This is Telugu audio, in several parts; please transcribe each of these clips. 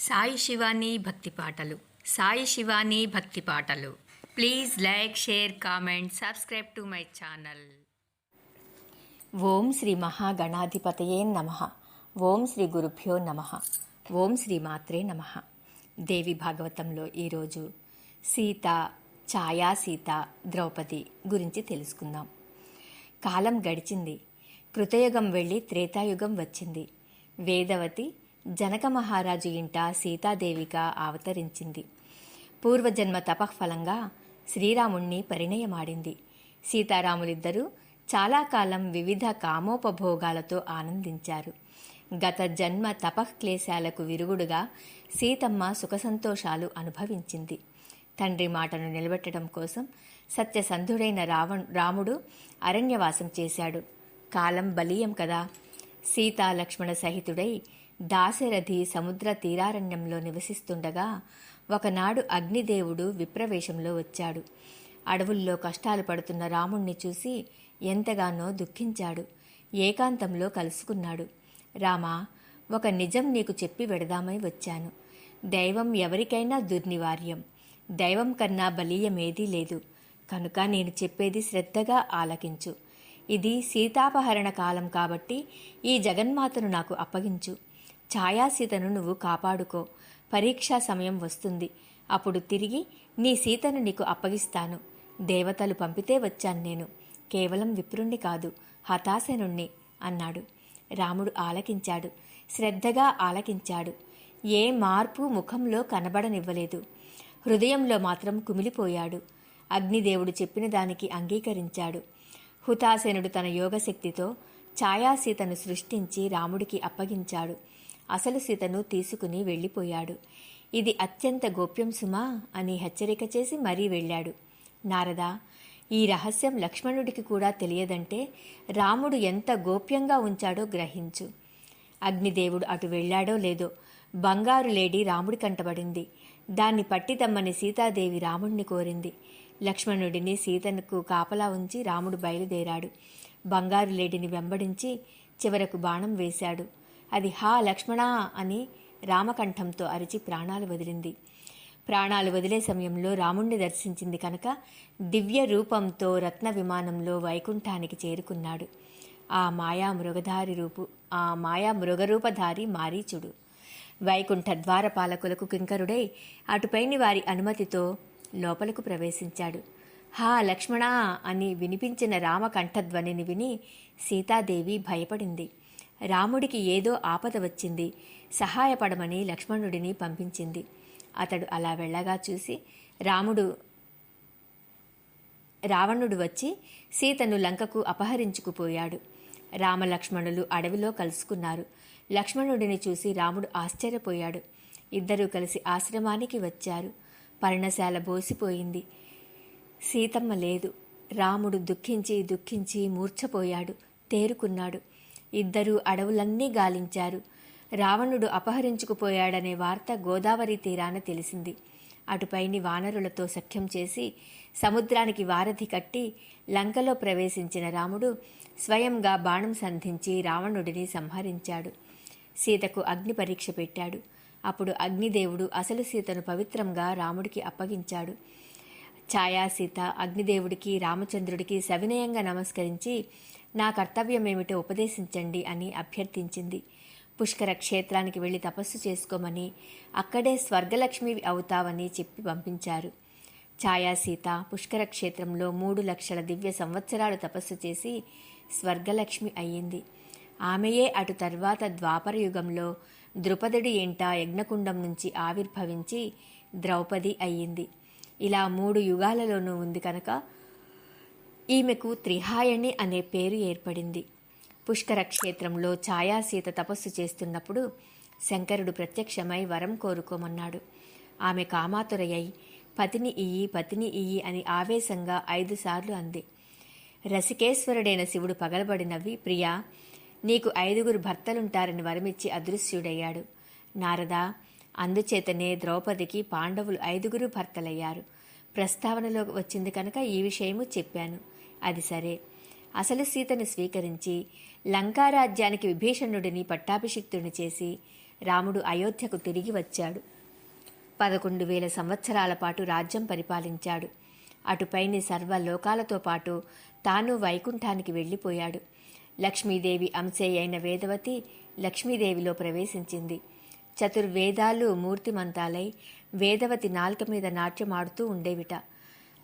సాయి శివాని భక్తి పాటలు. సాయి శివాని భక్తి పాటలు. Please like share comment subscribe to my channel. ఓం శ్రీ మహాగణాధిపతయే నమ. ఓం శ్రీ గురుభ్యో నమ. ఓం శ్రీ మాత్రే నమ. దేవి భాగవతంలో ఈరోజు సీత ఛాయా సీత ద్రౌపది గురించి తెలుసుకుందాం. కాలం గడిచింది. కృతయుగం వెళ్ళి త్రేతాయుగం వచ్చింది. వేదవతి జనక మహారాజు ఇంట సీతాదేవిగా అవతరించింది. పూర్వజన్మ తపఃఫలంగా శ్రీరాముణ్ణి పరిణయమాడింది. సీతారాములిద్దరూ చాలా కాలం వివిధ కామోపభోగాలతో ఆనందించారు. గత జన్మ తపఃక్లేశాలకు విరుగుడుగా సీతమ్మ సుఖసంతోషాలు అనుభవించింది. తండ్రి మాటను నిలబెట్టడం కోసం సత్యసంధుడైన రావణ్ రాముడు అరణ్యవాసం చేశాడు. కాలం బలీయం కదా. సీతా లక్ష్మణ సహితుడై దాశరథి సముద్ర తీరారణ్యంలో నివసిస్తుండగా ఒకనాడు అగ్నిదేవుడు విప్రవేశంలో వచ్చాడు. అడవుల్లో కష్టాలు పడుతున్న రాముణ్ణి చూసి ఎంతగానో దుఃఖించాడు. ఏకాంతంలో కలుసుకున్నాడు. రామా ఒక నిజం నీకు చెప్పి వెడదామై వచ్చాను. దైవం ఎవరికైనా దుర్నివార్యం. దైవం కన్నా బలీయమేదీ లేదు. కనుక నేను చెప్పేది శ్రద్ధగా ఆలకించు. ఇది సీతాపహరణ కాలం కాబట్టి ఈ జగన్మాతను నాకు అప్పగించు. ఛాయాసీతను నువ్వు కాపాడుకో. పరీక్షా సమయం వస్తుంది. అప్పుడు తిరిగి నీ సీతను నీకు అప్పగిస్తాను. దేవతలు పంపితే వచ్చాను నేను. కేవలం విప్రుణ్ణి కాదు హతాశనుణ్ణి అన్నాడు. రాముడు ఆలకించాడు. శ్రద్ధగా ఆలకించాడు. ఏ మార్పు ముఖంలో కనబడనివ్వలేదు. హృదయంలో మాత్రం కుమిలిపోయాడు. అగ్నిదేవుడు చెప్పిన దానికి అంగీకరించాడు. హుతాసేనుడు తన యోగశక్తితో ఛాయాసీతను సృష్టించి రాముడికి అప్పగించాడు. అసలు సీతను తీసుకుని వెళ్ళిపోయాడు. ఇది అత్యంత గోప్యం సుమా అని హెచ్చరిక చేసి మరీ వెళ్ళాడు. నారద ఈ రహస్యం లక్ష్మణుడికి కూడా తెలియదంటే రాముడు ఎంత గోప్యంగా ఉంచాడో గ్రహించు. అగ్నిదేవుడు అటు వెళ్ళాడో లేదో బంగారు లేడి రాముడి కంటబడింది. దాన్ని పట్టిదమ్మని సీతాదేవి రాముడిని కోరింది. లక్ష్మణుడిని సీతనుకు కాపలా ఉంచి రాముడు బయలుదేరాడు. బంగారు లేడిని వెంబడించి చివరకు బాణం వేశాడు. అది హా లక్ష్మణా అని రామకంఠంతో అరిచి ప్రాణాలు వదిలింది. ప్రాణాలు వదిలే సమయంలో రాముణ్ణి దర్శించింది కనుక దివ్య రూపంతో రత్న విమానంలో వైకుంఠానికి చేరుకున్నాడు. ఆ మాయా మృగధారి రూపు ఆ మాయా మృగరూపధారి మారీచుడు. వైకుంఠ ద్వారపాలకులకు కింకరుడై అటుపైని వారి అనుమతితో లోపలకు ప్రవేశించాడు. హా లక్ష్మణా అని వినిపించిన రామకంఠధ్వనిని విని సీతాదేవి భయపడింది. రాముడికి ఏదో ఆపద వచ్చింది. సహాయపడమని లక్ష్మణుడిని పంపించింది. అతడు అలా వెళ్ళగా చూసి రాముడు రావణుడు వచ్చి సీతను లంకకు అపహరించుకుపోయాడు. రామలక్ష్మణులు అడవిలో కలుసుకున్నారు. లక్ష్మణుడిని చూసి రాముడు ఆశ్చర్యపోయాడు. ఇద్దరూ కలిసి ఆశ్రమానికి వచ్చారు. పర్ణశాల బోసిపోయింది. సీతమ్మ లేదు. రాముడు దుఃఖించి దుఃఖించి మూర్ఛపోయాడు. తేరుకున్నాడు. ఇద్దరూ అడవులన్నీ గాలించారు. రావణుడు అపహరించుకుపోయాడనే వార్త గోదావరి తీరాన తెలిసింది. అటుపైని వానరులతో సఖ్యం చేసి సముద్రానికి వారధి కట్టి లంకలో ప్రవేశించిన రాముడు స్వయంగా బాణం సంధించి రావణుడిని సంహరించాడు. సీతకు అగ్ని పరీక్ష పెట్టాడు. అప్పుడు అగ్నిదేవుడు అసలు సీతను పవిత్రంగా రాముడికి అప్పగించాడు. ఛాయా సీత అగ్నిదేవుడికి రామచంద్రుడికి సవినయంగా నమస్కరించి నా కర్తవ్యమేమిటో ఉపదేశించండి అని అభ్యర్థించింది. పుష్కర క్షేత్రానికి వెళ్ళి తపస్సు చేసుకోమని అక్కడే స్వర్గలక్ష్మి అవుతావని చెప్పి పంపించారు. ఛాయాసీత పుష్కర క్షేత్రంలో మూడు లక్షల దివ్య సంవత్సరాలు తపస్సు చేసి స్వర్గలక్ష్మి అయ్యింది. ఆమెయే అటు తర్వాత ద్వాపర యుగంలో ద్రుపదుడి ఏంట యజ్ఞకుండం నుంచి ఆవిర్భవించి ద్రౌపది అయ్యింది. ఇలా మూడు యుగాలలోనూ ఉంది కనుక ఈమెకు త్రిహాయణి అనే పేరు ఏర్పడింది. పుష్కర క్షేత్రంలో ఛాయాసీత తపస్సు చేస్తున్నప్పుడు శంకరుడు ప్రత్యక్షమై వరం కోరుకోమన్నాడు. ఆమె కామాతురయ్యి పతిని ఇయ్యి పతిని ఇయ్యి అని ఆవేశంగా ఐదుసార్లు అంది. రసికేశ్వరుడైన శివుడు పగలబడి నవ్వి ప్రియా నీకు ఐదుగురు భర్తలుంటారని వరమిచ్చి అదృశ్యుడయ్యాడు. నారదా అందుచేతనే ద్రౌపదికి పాండవులు ఐదుగురు భర్తలయ్యారు. ప్రస్తావనలోకి వచ్చింది కనుక ఈ విషయము చెప్పాను. అది సరే. అసలు సీతను స్వీకరించి లంకారాజ్యానికి విభీషణుడిని పట్టాభిషిక్తుడిని చేసి రాముడు అయోధ్యకు తిరిగి వచ్చాడు. పదకొండు వేల సంవత్సరాల పాటు రాజ్యం పరిపాలించాడు. అటుపైని సర్వ లోకాలతో పాటు తాను వైకుంఠానికి వెళ్ళిపోయాడు. లక్ష్మీదేవి అంశే అయిన వేదవతి లక్ష్మీదేవిలో ప్రవేశించింది. చతుర్వేదాలు మూర్తిమంతాలై వేదవతి నాల్క మీద నాట్యమాడుతూ ఉండేవిట.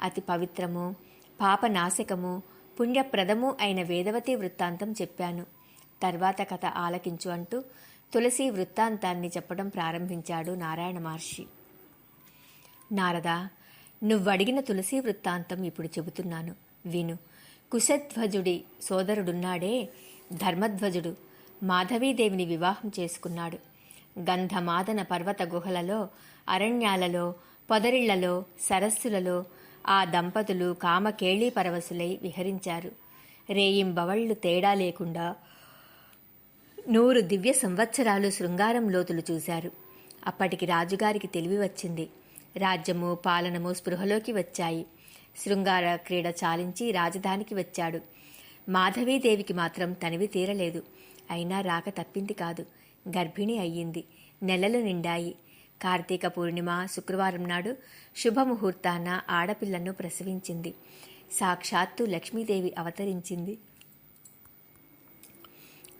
అతి పవిత్రము పాపనాశకము పుణ్యప్రదము అయిన వేదవతి వృత్తాంతం చెప్పాను. తర్వాత కథ ఆలకించు అంటూ తులసి వృత్తాంతాన్ని చెప్పడం ప్రారంభించాడు నారాయణ మహర్షి. నారద నువ్వడిగిన తులసి వృత్తాంతం ఇప్పుడు చెబుతున్నాను. విను. కుశధ్వజుడి సోదరుడున్నాడే ధర్మధ్వజుడు. మాధవీదేవిని వివాహం చేసుకున్నాడు. గంధమాదన పర్వత గుహలలో అరణ్యాలలో పొదరిళ్ళలో సరస్సులలో ఆ దంపతులు కామకేళీ పరవశులై విహరించారు. రేయింబవళ్ళు తేడా లేకుండా నూరు దివ్య సంవత్సరాలు శృంగారం లోతులు చూశారు. అప్పటికి రాజుగారికి తెలివి వచ్చింది. రాజ్యము పాలనము స్పృహలోకి వచ్చాయి. శృంగార క్రీడ చాలించి రాజధానికి వచ్చాడు. మాధవీదేవికి మాత్రం తనివి తీరలేదు. అయినా రాక తప్పింది కాదు. గర్భిణి అయ్యింది. నెలలు నిండాయి. కార్తీక పూర్ణిమ శుక్రవారం నాడు శుభముహూర్తాన ఆడపిల్లను ప్రసవించింది. సాక్షాత్తు లక్ష్మీదేవి అవతరించింది.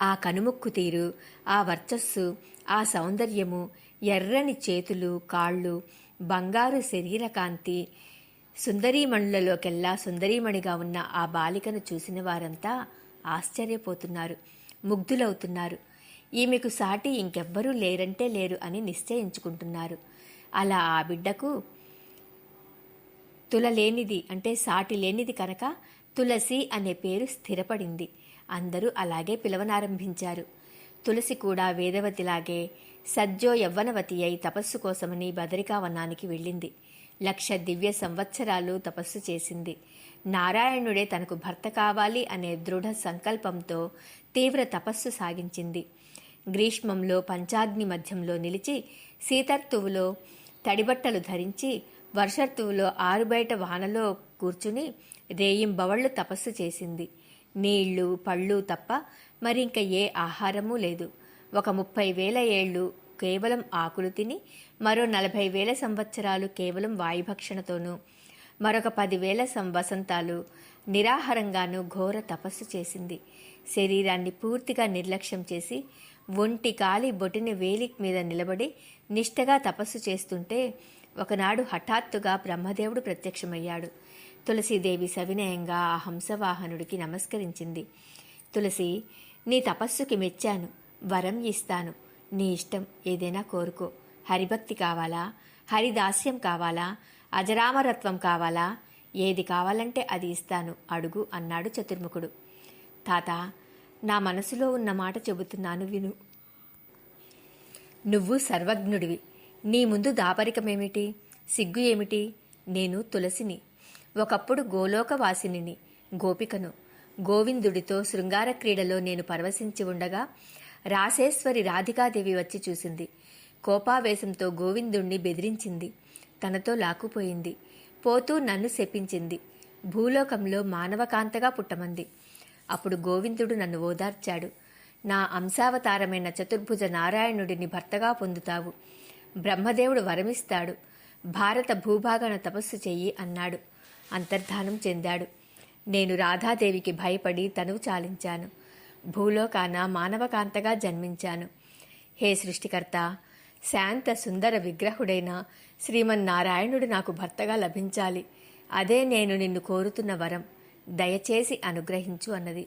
ఆ కనుముక్కు తీరు ఆ వర్చస్సు ఆ సౌందర్యము ఎర్రని చేతులు కాళ్ళు బంగారు శరీర కాంతి సుందరీమణులలోకెల్లా సుందరీమణిగా ఉన్న ఆ బాలికను చూసిన వారంతా ఆశ్చర్యపోతున్నారు ముగ్ధులవుతున్నారు. ఈమెకు సాటి ఇంకెవ్వరూ లేరంటే లేరు అని నిశ్చయించుకుంటున్నారు. అలా ఆ బిడ్డకు తులలేనిది అంటే సాటి లేనిది కనుక తులసి అనే పేరు స్థిరపడింది. అందరూ అలాగే పిలవనారంభించారు. తులసి కూడా వేదవతిలాగే సజ్జో యవ్వనవతి అయి తపస్సు కోసమని బదరికావనానికి వెళ్ళింది. లక్ష దివ్య సంవత్సరాలు తపస్సు చేసింది. నారాయణుడే తనకు భర్త కావాలి అనే దృఢ సంకల్పంతో తీవ్ర తపస్సు సాగించింది. గ్రీష్మంలో పంచాగ్ని మధ్యంలో నిలిచి శీతర్తువులో తడిబట్టలు ధరించి వర్షర్తువులో ఆరుబయట వానలో కూర్చుని రేయింబవళ్ళు తపస్సు చేసింది. నీళ్ళు పళ్ళు తప్ప మరింక ఏ ఆహారమూ లేదు. ఒక ముప్పై వేల ఏళ్ళు కేవలం ఆకులు తిని మరో నలభై వేల సంవత్సరాలు కేవలం వాయుభక్షణతోనూ మరొక పదివేల సం వసంతాలు నిరాహారంగాను ఘోర తపస్సు చేసింది. శరీరాన్ని పూర్తిగా నిర్లక్ష్యం చేసి ఒంటి కాలి బొటిని వేలి మీద నిలబడి నిష్టగా తపస్సు చేస్తుంటే ఒకనాడు హఠాత్తుగా బ్రహ్మదేవుడు ప్రత్యక్షమయ్యాడు. తులసీదేవి సవినయంగా ఆ హంసవాహనుడికి నమస్కరించింది. తులసి నీ తపస్సుకి మెచ్చాను. వరం ఇస్తాను. నీ ఇష్టం ఏదైనా కోరుకో. హరిభక్తి కావాలా? హరిదాస్యం కావాలా? అజరామరత్వం కావాలా? ఏది కావాలంటే అది ఇస్తాను. అడుగు అన్నాడు చతుర్ముఖుడు. తాత నా మనసులో ఉన్న మాట చెబుతున్నాను విను. నువ్వు సర్వజ్ఞుడివి. నీ ముందు దాపరికమేమిటి? సిగ్గు ఏమిటి? నేను తులసిని. ఒకప్పుడు గోలోకవాసినిని గోపికను. గోవిందుడితో శృంగార క్రీడలో నేను పరవశించి ఉండగా రాసేశ్వరి రాధికాదేవి వచ్చి చూసింది. కోపావేశంతో గోవిందుణ్ణి బెదిరించింది. తనతో లాక్కుపోయింది. పోతూ నన్ను శపించింది. భూలోకంలో మానవకాంతగా పుట్టమంది. అప్పుడు గోవిందుడు నన్ను ఓదార్చాడు. నా అంశావతారమైన చతుర్భుజ నారాయణుడిని భర్తగా పొందుతావు. బ్రహ్మదేవుడు వరమిస్తాడు. భారత భూభాగాన తపస్సు చెయ్యి అన్నాడు. అంతర్ధానం చెందాడు. నేను రాధాదేవికి భయపడి తనువు చాలించాను. భూలోకాన మానవకాంతగా జన్మించాను. హే సృష్టికర్త శాంత సుందర విగ్రహుడైన శ్రీమన్నారాయణుడు నాకు భర్తగా లభించాలి. అదే నేను నిన్ను కోరుతున్న వరం. దయచేసి అనుగ్రహించు అన్నది.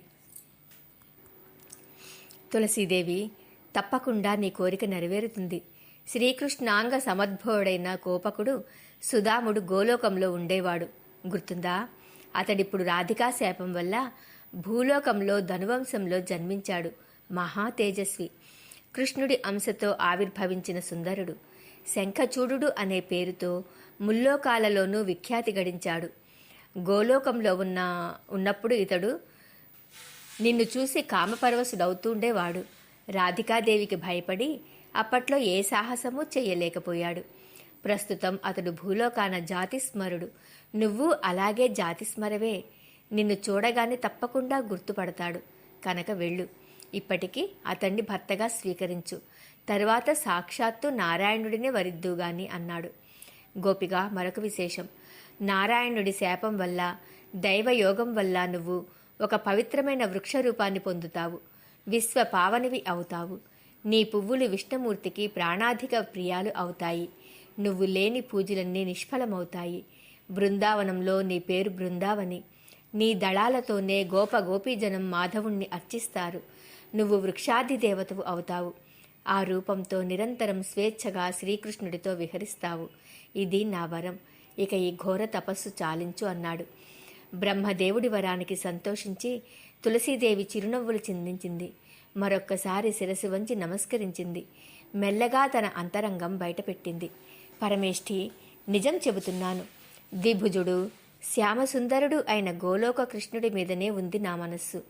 తులసీదేవి తప్పకుండా నీ కోరిక నెరవేరుతుంది. శ్రీకృష్ణాంగ సమద్భవుడైన కోపకుడు సుధాముడు గోలోకంలో ఉండేవాడు. గుర్తుందా? అతడిప్పుడు రాధికా శాపం వల్ల భూలోకంలో ధనువంశంలో జన్మించాడు. మహా తేజస్వి. కృష్ణుడి అంశతో ఆవిర్భవించిన సుందరుడు. శంఖచూడు అనే పేరుతో ముల్లోకాలలోనూ విఖ్యాతి గడించాడు. గోలోకంలో ఉన్న ఉన్నప్పుడు ఇతడు నిన్ను చూసి కామపరవశుడవుతుండేవాడు. రాధికాదేవికి భయపడి అప్పట్లో ఏ సాహసమూ చేయలేకపోయాడు ప్రస్తుతం అతడు భూలోకాన జాతిస్మరుడు. నువ్వు అలాగే జాతిస్మరవే. నిన్ను చూడగానే తప్పకుండా గుర్తుపడతాడు. కనుక వెళ్ళు. ఇప్పటికీ అతన్ని భర్తగా స్వీకరించు. తరువాత సాక్షాత్తు నారాయణుడినే వరిద్దుగాని అన్నాడు. గోపిక మరొక విశేషం. నారాయణుడి శాపం వల్ల దైవయోగం వల్ల నువ్వు ఒక పవిత్రమైన వృక్ష రూపాన్ని పొందుతావు. విశ్వ పావనివి అవుతావు. నీ పువ్వులు విష్ణుమూర్తికి ప్రాణాధిక ప్రియాలు అవుతాయి. నువ్వు లేని పూజలన్నీ నిష్ఫలమవుతాయి. బృందావనంలో నీ పేరు బృందావని నీ దళాలతోనే గోప గోపీజనం మాధవుణ్ణి అర్చిస్తారు. నువ్వు వృక్షాది దేవతవు అవుతావు. ఆ రూపంతో నిరంతరం స్వేచ్ఛగా శ్రీకృష్ణుడితో విహరిస్తావు. ఇది నా వరం. ఇక ఈ ఘోర తపస్సు చాలించు అన్నాడు. బ్రహ్మదేవుడి వరానికి సంతోషించి తులసీదేవి చిరునవ్వులు చిందించింది. మరొక్కసారి శిరసు వంచి నమస్కరించింది. మెల్లగా తన అంతరంగం బయటపెట్టింది. పరమేష్ఠి నిజం చెబుతున్నాను. ద్విభుజుడు శ్యామసుందరుడు అయిన గోలోక కృష్ణుడి మీదనే ఉంది నా మనస్సు.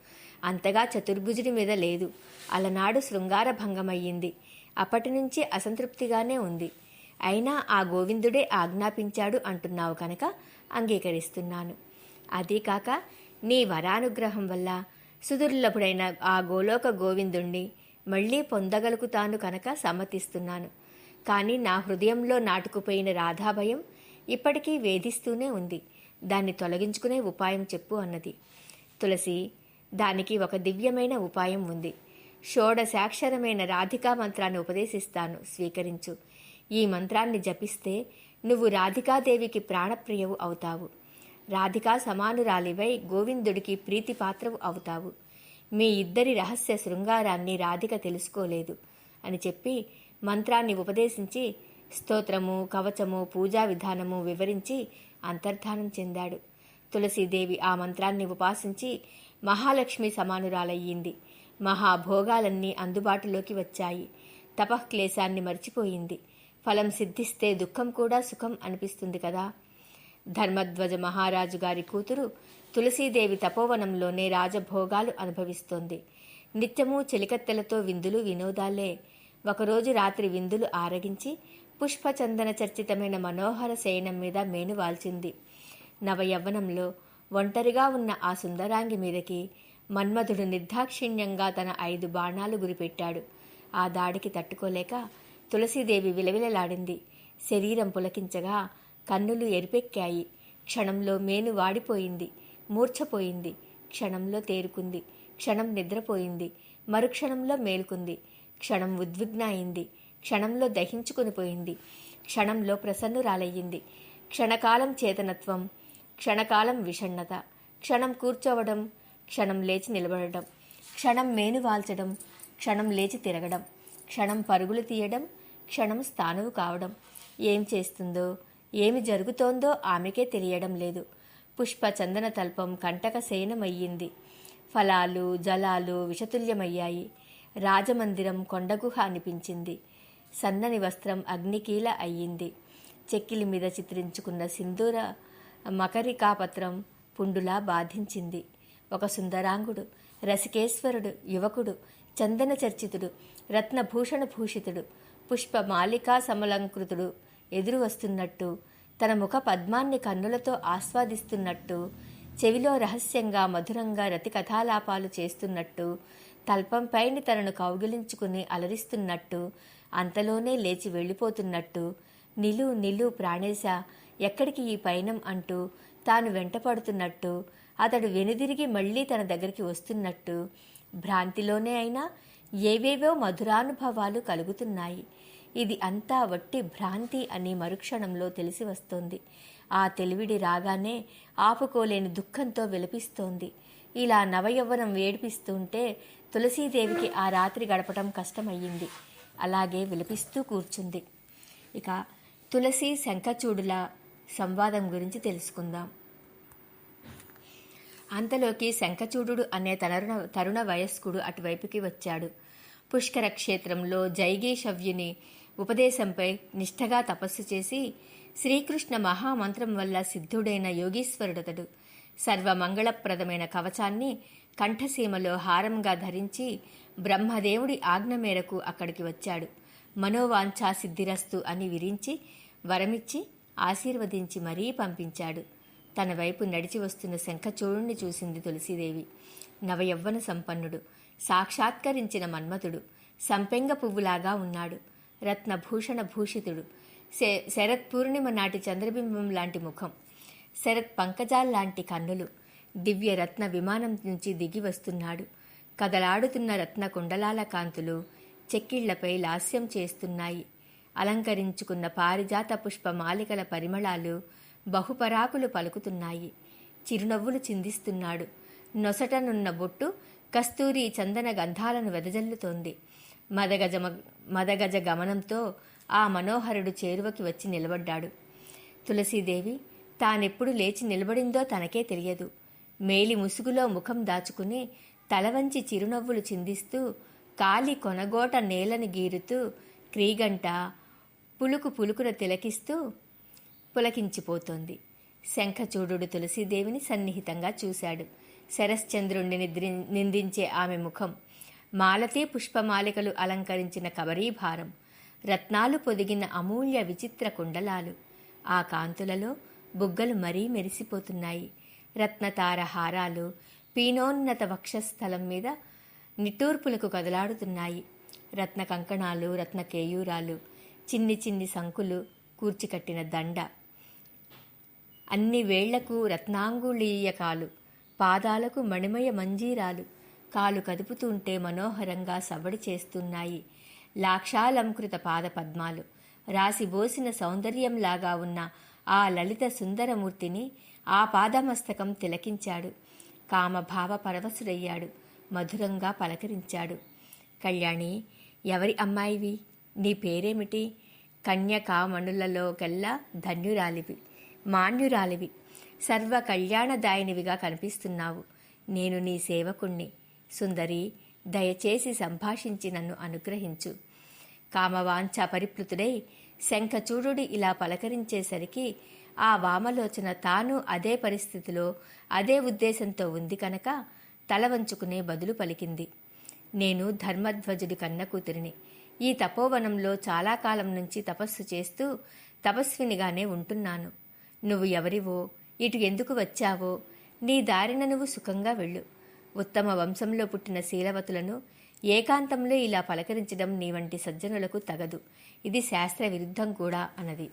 అంతగా చతుర్భుజుడి మీద లేదు. అలనాడు శృంగార భంగమయ్యింది అప్పటి నుంచి అసంతృప్తిగానే ఉంది. అయినా ఆ గోవిందుడే ఆజ్ఞాపించాడు అంటున్నావు కనుక అంగీకరిస్తున్నాను. అదీకాక నీ వరానుగ్రహం వల్ల సుదుర్లభుడైన ఆ గోలోక గోవిందుణ్ణి మళ్ళీ పొందగలుగుతాను కనుక సమ్మతిస్తున్నాను. కానీ నా హృదయంలో నాటుకుపోయిన రాధాభయం ఇప్పటికీ వేధిస్తూనే ఉంది. దాన్ని తొలగించుకునే ఉపాయం చెప్పు అన్నది. తులసి దానికి ఒక దివ్యమైన ఉపాయం ఉంది. షోడశాక్షరమైన రాధికా మంత్రాన్ని ఉపదేశిస్తాను. స్వీకరించు. ఈ మంత్రాన్ని జపిస్తే నువ్వు రాధికాదేవికి ప్రాణప్రియవు అవుతావు. రాధికా సమానురాలివై గోవిందుడికి ప్రీతిపాత్రవు అవుతావు. మీ ఇద్దరి రహస్య శృంగారాన్ని రాధిక తెలుసుకోలేదు అని చెప్పి మంత్రాన్ని ఉపదేశించి స్తోత్రము కవచము పూజా విధానము వివరించి అంతర్ధానం చెందాడు. తులసీదేవి ఆ మంత్రాన్ని ఉపాసించి మహాలక్ష్మి సమానురాలయ్యింది. మహాభోగాలన్నీ అందుబాటులోకి వచ్చాయి. తపఃక్లేశాన్ని మర్చిపోయింది. ఫలం సిద్ధిస్తే దుఃఖం కూడా సుఖం అనిపిస్తుంది కదా. ధర్మధ్వజ మహారాజు గారి కూతురు తులసీదేవి తపోవనంలోనే రాజభోగాలు అనుభవిస్తోంది. నిత్యము చెలికత్తెలతో విందులు వినోదాలే. ఒకరోజు రాత్రి విందులు ఆరగించి పుష్పచందన చర్చితమైన మనోహర శయనం మీద మేను వాల్చింది. నవయవ్వనంలో ఒంటరిగా ఉన్న ఆ సుందరాంగి మీదకి మన్మధుడు నిర్దాక్షిణ్యంగా తన ఐదు బాణాలు గురిపెట్టాడు. ఆ దాడికి తట్టుకోలేక తులసీదేవి విలవిలలాడింది. శరీరం పులకించగా కన్నులు ఎరిపెక్కాయి. క్షణంలో మేను వాడిపోయింది. మూర్ఛపోయింది. క్షణంలో తేరుకుంది. క్షణం నిద్రపోయింది. మరుక్షణంలో మేలుకుంది. క్షణం ఉద్విగ్న అయింది క్షణంలో దహించుకుని పోయింది. క్షణంలో ప్రసన్నురాలయ్యింది. క్షణకాలం చేతనత్వం. క్షణకాలం విషణ్ణత క్షణం కూర్చోవడం. క్షణం లేచి నిలబడడం. క్షణం మేను వాల్చడం. క్షణం లేచి తిరగడం. క్షణం పరుగులు తీయడం క్షణం స్థానువు కావడం. ఏం చేస్తుందో ఏమి జరుగుతోందో ఆమెకే తెలియడం లేదు. పుష్ప చందన తల్పం కంటక శయనమయ్యింది. ఫలాలు జలాలు విషతుల్యమయ్యాయి. రాజమందిరం కొండగుహ అనిపించింది. సన్నని వస్త్రం అగ్నికీల అయ్యింది. చెక్కిలి మీద చిత్రించుకున్న సింధూర మకరికాపత్రం పుండులా బాధించింది. ఒక సుందరాంగుడు రసికేశ్వరుడు యువకుడు చందన చర్చితుడు రత్నభూషణ భూషితుడు పుష్ప మాలికా సమలంకృతుడు ఎదురు వస్తున్నట్టు తన ముఖ పద్మాన్ని కన్నులతో ఆస్వాదిస్తున్నట్టు చెవిలో రహస్యంగా మధురంగా రతి కథాలాపాలు చేస్తున్నట్టు తల్పంపైని తనను కౌగిలించుకుని అలరిస్తున్నట్టు అంతలోనే లేచి వెళ్ళిపోతున్నట్టు నిలు నిలు ప్రాణేశ ఎక్కడికి ఈ పయనం అంటూ తాను వెంటపడుతున్నట్టు అతడు వెనుదిరిగి మళ్ళీ తన దగ్గరికి వస్తున్నట్టు భ్రాంతిలోనే అయినా ఏవేవో మధురానుభవాలు కలుగుతున్నాయి. ఇది అంతా వట్టి భ్రాంతి అని మరుక్షణంలో తెలిసి వస్తోంది. ఆ తెలివిడి రాగానే ఆపుకోలేని దుఃఖంతో విలపిస్తోంది. ఇలా నవయవ్వనం వేడిపిస్తుంటే తులసీదేవికి ఆ రాత్రి గడపటం కష్టమయ్యింది. అలాగే విలపిస్తూ కూర్చుంది. ఇక తులసి శంఖచూడుల సంవాదం గురించి తెలుసుకుందాం. అంతలోకి శంఖచూడు అనే తరుణ తరుణ వయస్కుడు అటువైపుకి వచ్చాడు. పుష్కర క్షేత్రంలో జైగీషవ్యుని ఉపదేశంపై నిష్ఠగా తపస్సు చేసి శ్రీకృష్ణ మహామంత్రం వల్ల సిద్ధుడైన యోగీశ్వరుడతడు. సర్వమంగళప్రదమైన కవచాన్ని కంఠసీమలో హారంగా ధరించి బ్రహ్మదేవుడి ఆజ్ఞ మేరకు అక్కడికి వచ్చాడు. మనోవాంఛా సిద్ధిరస్తు అని విరించి వరమిచ్చి ఆశీర్వదించి మరీ పంపించాడు. తన వైపు నడిచి వస్తున్న శంఖచూడుణ్ణి చూసింది తులసీదేవి. నవయవ్వన సంపన్నుడు. సాక్షాత్కరించిన మన్మథుడు సంపెంగ పువ్వులాగా ఉన్నాడు. రత్నభూషణ భూషితుడు. శ- శరత్ పూర్ణిమ నాటి చంద్రబింబం లాంటి ముఖం. శరత్ పంకజాల్ లాంటి కన్నులు. దివ్య రత్న విమానం నుంచి దిగి వస్తున్నాడు. కదలాడుతున్న రత్న కుండలాల కాంతులు చెక్కిళ్ళపై లాస్యం చేస్తున్నాయి. అలంకరించుకున్న పారిజాత పుష్ప మాలికల పరిమళాలు బహుపరాకులు పలుకుతున్నాయి. చిరునవ్వులు చిందిస్తున్నాడు. నొసటనున్న బొట్టు కస్తూరి చందన గంధాలను వెదజల్లుతోంది. మదగజ మదగజ గమనంతో ఆ మనోహరుడు చేరువకి వచ్చి నిలబడ్డాడు. తులసీదేవి తానెప్పుడు లేచి నిలబడిందో తనకే తెలియదు. మేలి ముసుగులో ముఖం దాచుకుని తలవంచి చిరునవ్వులు చిందిస్తూ కాలి కొనగోట నేలను గీరుతూ క్రీగంట పులుకు పులుకున తిలకిస్తూ పులకించిపోతోంది. శంఖచూడు తులసీదేవిని సన్నిహితంగా చూశాడు. శరశ్చంద్రుణ్ణి నిద్రి నిందించే ఆమె ముఖం. మాలతే పుష్పమాలికలు అలంకరించిన కబరీభారం రత్నాలు పొదిగిన అమూల్య విచిత్ర కుండలాలు. ఆ కాంతులలో బుగ్గలు మరీ మెరిసిపోతున్నాయి. రత్నతార హారాలు పీనోన్నత వక్షస్థలం మీద నిట్టూర్పులకు కదలాడుతున్నాయి. రత్న కంకణాలు రత్న కేయూరాలు చిన్ని చిన్ని సంకులు కూర్చికట్టిన దండ. అన్ని వేళ్ళకు రత్నాంగుళీయకాలు. పాదాలకు మణిమయ మంజీరాలు. కాలు కదుపుతుంటే మనోహరంగా సవడి చేస్తున్నాయి. లాక్షాలంకృత పాద పద్మాలు రాసిబోసిన సౌందర్యంలాగా ఉన్న ఆ లలిత సుందరమూర్తిని ఆ పాదమస్తకం తిలకించాడు. కామభావ పరవశుడయ్యాడు. మధురంగా పలకరించాడు. కళ్యాణి ఎవరి అమ్మాయివి? నీ పేరేమిటి? కన్యకామణులలోకెల్లా ధన్యురాలివి మాన్యురాలివి. సర్వ కళ్యాణదాయినివిగా కనిపిస్తున్నావు. నేను నీ సేవకుణ్ణి. సుందరి దయచేసి సంభాషించి నన్ను అనుగ్రహించు. కామవాంఛ పరిప్లుతుడై శంఖచూడుడి ఇలా పలకరించేసరికి ఆ వామలోచన తాను అదే పరిస్థితిలో అదే ఉద్దేశంతో ఉంది కనుక తల వంచుకునే బదులు పలికింది. నేను ధర్మధ్వజుడి కన్న కూతురిని. ఈ తపోవనంలో చాలా కాలం నుంచి తపస్సు చేస్తూ తపస్వినిగానే ఉంటున్నాను. నువ్వు ఎవరివో ఇటు ఎందుకు వచ్చావో? నీ దారిన నువ్వు సుఖంగా వెళ్ళు. ఉత్తమ వంశంలో పుట్టిన శీలవతులను ఏకాంతంలో ఇలా పలకరించడం నీ వంటి సజ్జనులకు తగదు. ఇది శాస్త్ర విరుద్ధం కూడా అన్నది.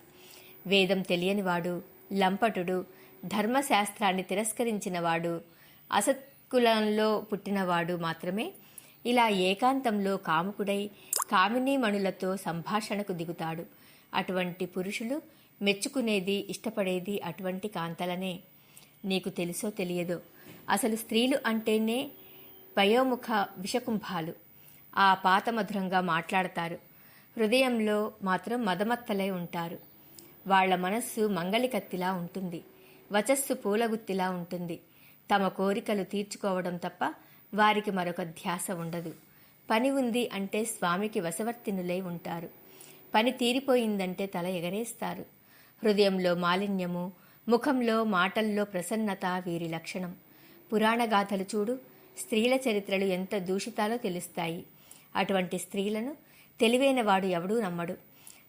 వేదం తెలియనివాడు లంపటుడు ధర్మశాస్త్రాన్ని తిరస్కరించినవాడు అసత్కులంలో పుట్టినవాడు మాత్రమే ఇలా ఏకాంతంలో కాముకుడై కామినీమణులతో సంభాషణకు దిగుతాడు. అటువంటి పురుషులు మెచ్చుకునేది ఇష్టపడేది అటువంటి కాంతలనే. నీకు తెలుసో తెలియదో. అసలు స్త్రీలు అంటేనే వయోముఖ విషకుంభాలు. ఆ పాత మధురంగా మాట్లాడతారు. హృదయంలో మాత్రం మదమత్తలై ఉంటారు. వాళ్ళ మనస్సు మంగళికత్తిలా ఉంటుంది. వచస్సు పూలగుత్తిలా ఉంటుంది. తమ కోరికలు తీర్చుకోవడం తప్ప వారికి మరొక ధ్యాస ఉండదు. పని ఉంది అంటే స్వామికి వశవర్తినులై ఉంటారు. పని తీరిపోయిందంటే తల ఎగరేస్తారు. హృదయంలో మాలిన్యము ముఖంలో మాటల్లో ప్రసన్నత వీరి లక్షణం. పురాణగాథలు చూడు స్త్రీల చరిత్రలు ఎంత దూషితాలో తెలుస్తాయి. అటువంటి స్త్రీలను తెలివైన వాడు ఎవడూ నమ్మడు.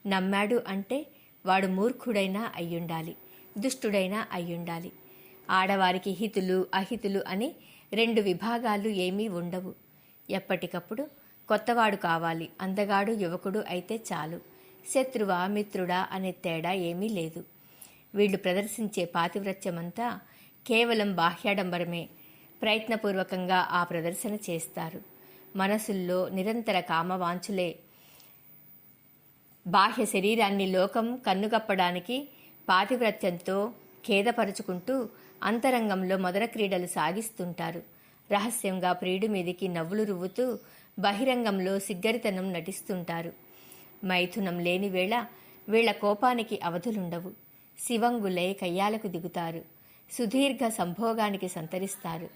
నమ్మాడు అంటే వాడు మూర్ఖుడైనా అయ్యుండాలి దుష్టుడైనా అయ్యుండాలి. ఆడవారికి హితులు అహితులు అని రెండు విభాగాలు ఏమీ ఉండవు. ఎప్పటికప్పుడు కొత్తవాడు కావాలి అందగాడు యువకుడు అయితే చాలు. శత్రువా మిత్రుడా అనే తేడా ఏమీ లేదు. వీళ్ళు ప్రదర్శించే పాతివ్రత్యమంతా కేవలం బాహ్యాడంబరమే. ప్రయత్నపూర్వకంగా ఆ ప్రదర్శన చేస్తారు. మనసుల్లో నిరంతర కామవాంఛులే. బాహ్య శరీరాన్ని లోకం కన్నుగప్పడానికి పాతివ్రత్యంతో ఖేదపరుచుకుంటూ అంతరంగంలో మొదల క్రీడలు సాగిస్తుంటారు. రహస్యంగా ప్రియుడి మీదికి నవ్వులు రువ్వుతూ బహిరంగంలో సిగ్గరితనం నటిస్తుంటారు. మైథునం లేని వేళ వీళ్ళ కోపానికి అవధులుండవు. శివంగులై కయ్యాలకు దిగుతారు. సుదీర్ఘ సంభోగానికి సంతరిస్తారు.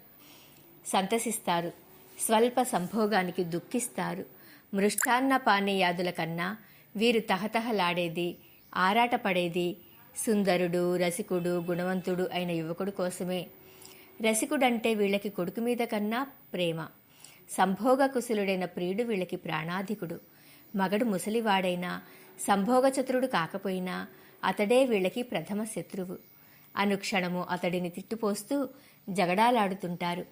సంతసిస్తారు. స్వల్ప సంభోగానికి దుఃఖిస్తారు. మృష్టాన్న పానీయాదుల కన్నా వీరు తహతహలాడేది ఆరాటపడేది సుందరుడు రసికుడు గుణవంతుడు అయిన యువకుడు కోసమే. రసికుడంటే వీళ్ళకి కొడుకు మీద కన్నా ప్రేమ. సంభోగ కుశలుడైన ప్రియుడు వీళ్ళకి ప్రాణాధికుడు. మగడు ముసలివాడైనా సంభోగచతురుడు కాకపోయినా అతడే వీళ్ళకి ప్రథమ శత్రువు. అనుక్షణము అతడిని తిట్టుపోస్తూ జగడాలాడుతుంటారు.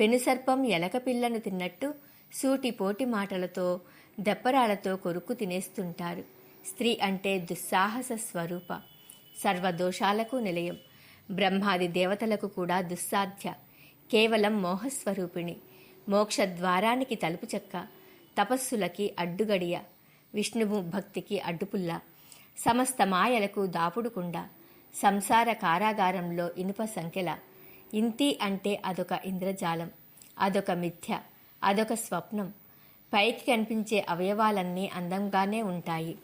పెనుసర్పం ఎలక పిల్లను తిన్నట్టు సూటిపోటి మాటలతో దెప్పరాలతో కొరుక్కు తినేస్తుంటారు. స్త్రీ అంటే దుస్సాహస స్వరూప. సర్వదోషాలకు నిలయం. బ్రహ్మాది దేవతలకు కూడా దుస్సాధ్య. కేవలం మోహస్వరూపిణి. మోక్షద్వారానికి తలుపు చెక్క. తపస్సులకి అడ్డుగడియ విష్ణువు భక్తికి అడ్డుపుల్ల సమస్త మాయలకు దాపుడుకుండ సంసార కారాగారంలో ఇనుప సంఖ్యల ఇంతి అంటే అదొక ఇంద్రజాలం అదొక మిథ్య అదొక స్వప్నం. పైకి కనిపించే అవయవాలన్నీ అందంగానే ఉంటాయి.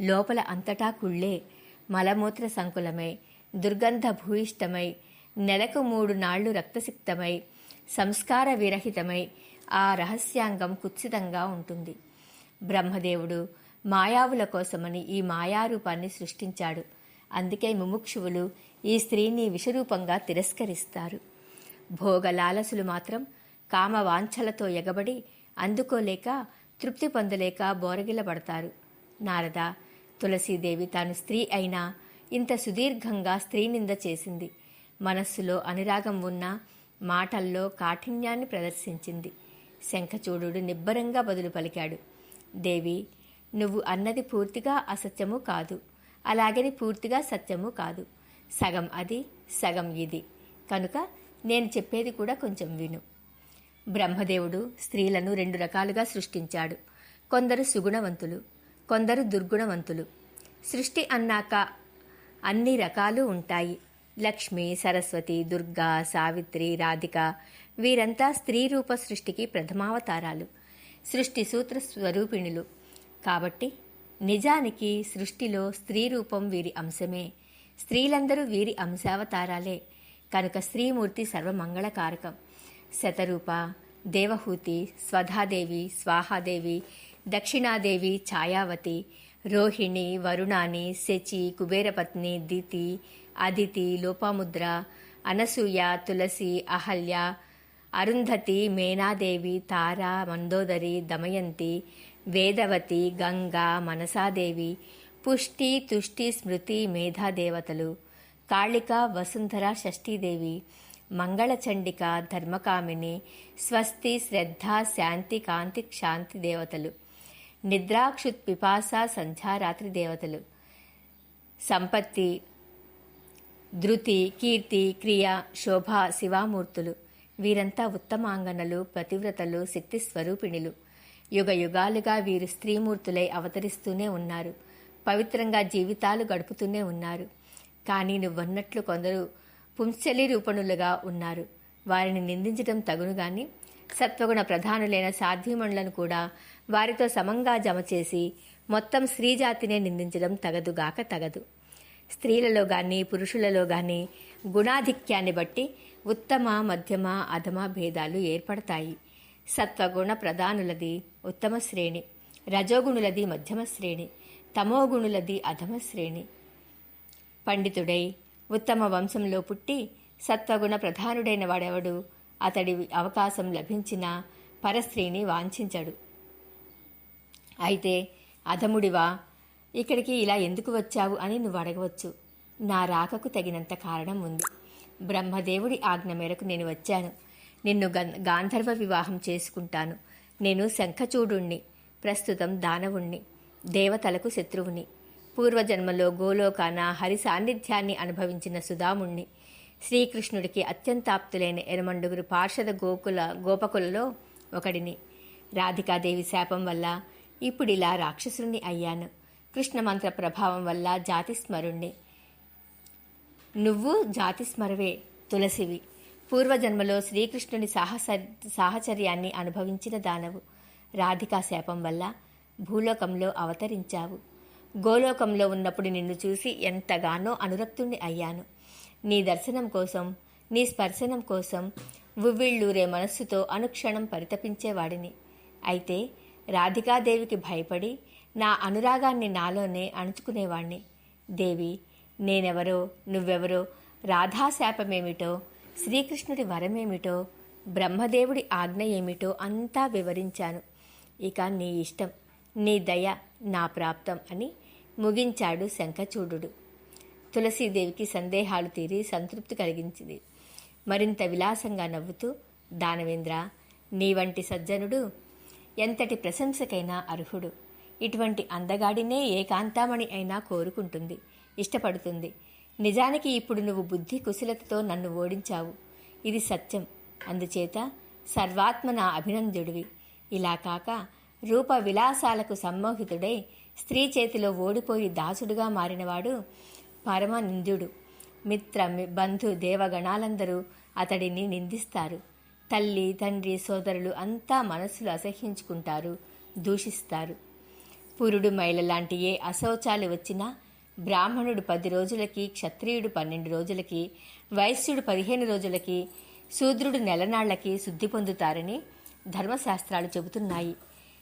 లోపల అంతటా కుళ్ళే మలమూత్ర సంకులమై దుర్గంధ భూయిష్టమై నెలకు మూడు నాళ్ళు రక్తసిక్తమై సంస్కార విరహితమై ఆ రహస్యాంగం కుత్సితంగా ఉంటుంది. బ్రహ్మదేవుడు మాయావుల కోసమని ఈ మాయారూపాన్ని సృష్టించాడు. అందుకే ముముక్షువులు ఈ స్త్రీని విషరూపంగా తిరస్కరిస్తారు. భోగలాలసులు మాత్రం కామవాంఛలతో ఎగబడి అందుకోలేక తృప్తి పొందలేక బోరగిలబడతారు నారద తులసీదేవి తాను స్త్రీ అయినా ఇంత సుదీర్ఘంగా స్త్రీనింద చేసింది. మనస్సులో అనురాగం ఉన్న మాటల్లో కాఠిన్యాన్ని ప్రదర్శించింది. శంఖచూడు నిబ్బరంగా బదులు పలికాడు. దేవి నువ్వు అన్నది పూర్తిగా అసత్యము కాదు. అలాగని పూర్తిగా సత్యము కాదు. సగం అది సగం ఇది. కనుక నేను చెప్పేది కూడా కొంచెం విను బ్రహ్మదేవుడు స్త్రీలను రెండు రకాలుగా సృష్టించాడు. కొందరు సుగుణవంతులు కొందరు దుర్గుణవంతులు. సృష్టి అన్నాక అన్ని రకాలు ఉంటాయి. లక్ష్మి సరస్వతి దుర్గా సావిత్రి రాధిక వీరంతా స్త్రీ రూప సృష్టికి ప్రథమావతారాలు. సృష్టి సూత్ర స్వరూపిణులు. కాబట్టి నిజానికి సృష్టిలో స్త్రీ రూపం వీరి అంశమే. స్త్రీలందరూ వీరి అంశావతారాలే. కనుక స్త్రీమూర్తి సర్వమంగళకారకం. శతరూప దేవహూతి స్వధాదేవి స్వాహాదేవి దక్షిణాదేవి ఛాయావతి రోహిణి వరుణాని శచి కుబేరపత్ని దితి అదితి లోపాముద్ర అనసూయ తులసి అహల్య అరుంధతి మేనాదేవి తార మందోదరి దమయంతి వేదవతి గంగా మనసాదేవి పుష్టి తుష్టి స్మృతి మేధాదేవతలు కాళిక వసుంధర షష్ఠీదేవి మంగళచండిక ధర్మకామిని స్వస్తి శ్రద్ధ శాంతి కాంతి శాంతి దేవతలు నిద్రాక్షుత్ పిపాస సంధ్యారాత్రి దేవతలు సంపత్తి ధృతి కీర్తి క్రియ శోభ శివామూర్తులు. వీరంతా ఉత్తమాంగనలు పతివ్రతలు శక్తి స్వరూపిణులు యుగ యుగాలుగా వీరు స్త్రీమూర్తులై అవతరిస్తూనే ఉన్నారు. పవిత్రంగా జీవితాలు గడుపుతూనే ఉన్నారు. కానీ నువ్వన్నట్లు కొందరు పుంశలి రూపణులుగా ఉన్నారు. వారిని నిందించడం తగును గాని సత్వగుణ ప్రధానులైన సాధ్వీమణులను కూడా వారితో సమంగా జమ చేసి మొత్తం స్త్రీజాతినే నిందించడం తగదుగాక తగదు. స్త్రీలలో కానీ పురుషులలో కానీ గుణాధిక్యాన్ని బట్టి ఉత్తమ మధ్యమ అధమ భేదాలు ఏర్పడతాయి. సత్వగుణ ప్రధానులది ఉత్తమ శ్రేణి రజోగుణులది మధ్యమ శ్రేణి తమోగుణులది అధమ శ్రేణి. పండితుడై ఉత్తమ వంశంలో పుట్టి సత్వగుణ ప్రధానుడైన వాడెవడు? అతడి అవకాశం లభించిన పరస్త్రీని వాంఛించడు. అయితే అధముడివా? ఇక్కడికి ఇలా ఎందుకు వచ్చావు అని నువ్వు అడగవచ్చు. నా రాకకు తగినంత కారణం ఉంది. బ్రహ్మదేవుడి ఆజ్ఞ మేరకు నేను వచ్చాను. నిన్ను గం గాంధర్వ వివాహం చేసుకుంటాను. నేను శంఖచూడుణ్ణి ప్రస్తుతం దానవుణ్ణి దేవతలకు శత్రువుని పూర్వజన్మలో గోలోకాన హరి సాన్నిధ్యాన్ని అనుభవించిన సుధాముణ్ణి శ్రీకృష్ణుడికి అత్యంతాప్తులైన ఎనమండుగురు పార్షద గోకుల గోపకులలో ఒకడిని. రాధికాదేవి శాపం వల్ల ఇప్పుడిలా రాక్షసుని అయ్యాను. కృష్ణ మంత్ర ప్రభావం వల్ల జాతిస్మరుణ్ణి నువ్వు జాతిస్మరవే తులసివి. పూర్వజన్మలో శ్రీకృష్ణుని సాహస సాహచర్యాన్ని అనుభవించిన దానవు. రాధికా శాపం వల్ల భూలోకంలో అవతరించావు. గోలోకంలో ఉన్నప్పుడు నిన్ను చూసి ఎంతగానో అనురక్తుణ్ణి అయ్యాను. నీ దర్శనం కోసం నీ స్పర్శనం కోసం ఉవ్విళ్ళూరే మనస్సుతో అనుక్షణం పరితపించేవాడిని. అయితే రాధికాదేవికి భయపడి నా అనురాగాన్ని నాలోనే అణుచుకునేవాణ్ణి. దేవి నేనెవరో నువ్వెవరో రాధాశాపమేమిటో శ్రీకృష్ణుడి వరమేమిటో బ్రహ్మదేవుడి ఆజ్ఞ ఏమిటో అంతా వివరించాను. ఇక నీ ఇష్టం నీ దయ నా ప్రాప్తం అని ముగించాడు శంఖచూడు తులసీదేవికి సందేహాలు తీరి సంతృప్తి కలిగించింది. మరింత విలాసంగా నవ్వుతూ దానవేంద్ర నీ వంటి సజ్జనుడు ఎంతటి ప్రశంసకైనా అర్హుడు. ఇటువంటి అందగాడినే ఏ కాంతామణి అయినా కోరుకుంటుంది ఇష్టపడుతుంది. నిజానికి ఇప్పుడు నువ్వు బుద్ధి కుశలతతో నన్ను ఓడించావు. ఇది సత్యం. అందుచేత సర్వాత్మ నా అభినందుడివి. ఇలా కాక రూప విలాసాలకు సమ్మోహితుడై స్త్రీ చేతిలో ఓడిపోయి దాసుడుగా మారినవాడు పరమ నింద్యుడు మిత్ర మి- బంధు దేవగణాలందరూ అతడిని నిందిస్తారు. తల్లి తండ్రి సోదరులు అంతా మనస్సులు అసహ్యించుకుంటారు దూషిస్తారు. పురుడు మైల లాంటి ఏ అశౌచాలు వచ్చినా బ్రాహ్మణుడు పది రోజులకి క్షత్రియుడు పన్నెండు రోజులకి వైశ్యుడు పదిహేను రోజులకి శూద్రుడు నెలనాళ్ళకి శుద్ధి పొందుతారని ధర్మశాస్త్రాలు చెబుతున్నాయి.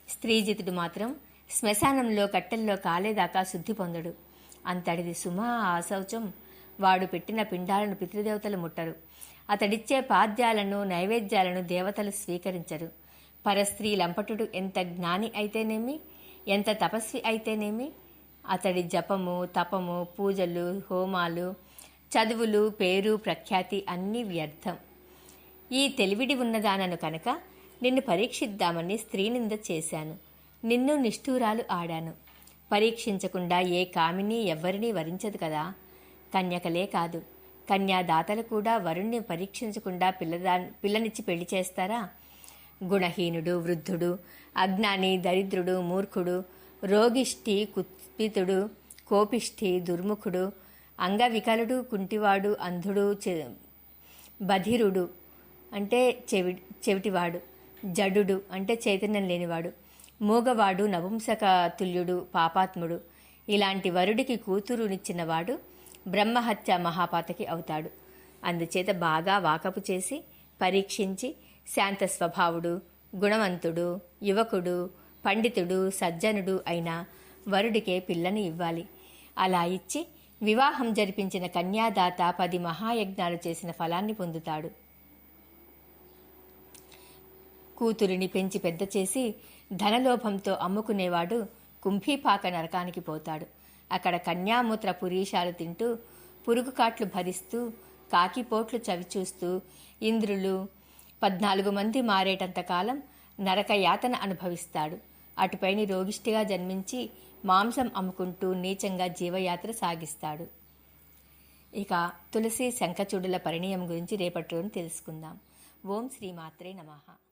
స్త్రీజితుడు మాత్రం శ్మశానంలో కట్టెల్లో కాలేదాకా శుద్ధి పొందడు. అంతటిది సుమా అశౌచం. వాడు పెట్టిన పిండాలను పితృదేవతలు ముట్టరు. అతడిచ్చే పాద్యాలను నైవేద్యాలను దేవతలు స్వీకరించరు. పరస్త్రీ లంపటుడు ఎంత జ్ఞాని అయితేనేమి? ఎంత తపస్వి అయితేనేమి? అతడి జపము తపము పూజలు హోమాలు చదువులు పేరు ప్రఖ్యాతి అన్నీ వ్యర్థం. ఈ తెలివిడి ఉన్నదానను కనుక నిన్ను పరీక్షిద్దామని స్త్రీనింద చేశాను. నిన్ను నిష్ఠూరాలు ఆడాను. పరీక్షించకుండా ఏ కామిని ఎవరిని వరించదు కదా? కన్యకలే కాదు. కన్యాదాతలు కూడా వరుణ్ణి పరీక్షించకుండా పిల్లదా పిల్లనిచ్చి పెళ్ళి చేస్తారా? గుణహీనుడు వృద్ధుడు అజ్ఞాని దరిద్రుడు మూర్ఖుడు రోగిష్ఠి కుత్పితుడు కోపిష్ఠి దుర్ముఖుడు అంగవికలుడు కుంటివాడు అంధుడు బధిరుడు అంటే చెవి చెవిటివాడు జడుడు అంటే చైతన్యం లేనివాడు మూగవాడు నపుంసక తుల్యుడు పాపాత్ముడు ఇలాంటి వరుడికి కూతురునిచ్చినవాడు బ్రహ్మహత్య మహాపాతకి అవుతాడు. అందుచేత బాగా వాకపు చేసి పరీక్షించి శాంత స్వభావుడు గుణవంతుడు యువకుడు పండితుడు సజ్జనుడు అయిన వరుడికే పిల్లని ఇవ్వాలి. అలా ఇచ్చి వివాహం జరిపించిన కన్యాదాత పది మహాయజ్ఞాలు చేసిన ఫలాన్ని పొందుతాడు. కూతురిని పెంచి పెద్ద చేసి ధనలోభంతో అమ్ముకునేవాడు కుంభీపాక నరకానికి పోతాడు. అక్కడ కన్యామూత్ర పురీషాలు తింటూ పురుగుకాట్లు భరిస్తూ కాకిపోట్లు చవిచూస్తూ ఇంద్రులు పద్నాలుగు మంది మారేటంతకాలం నరక యాతన అనుభవిస్తాడు. అటుపైని రోగిష్టిగా జన్మించి మాంసం అమ్ముకుంటూ నీచంగా జీవయాత్ర సాగిస్తాడు. ఇక తులసి శంఖచూడుల పరిణయం గురించి రేపటి తెలుసుకుందాం. ఓం శ్రీ మాత్రే నమః.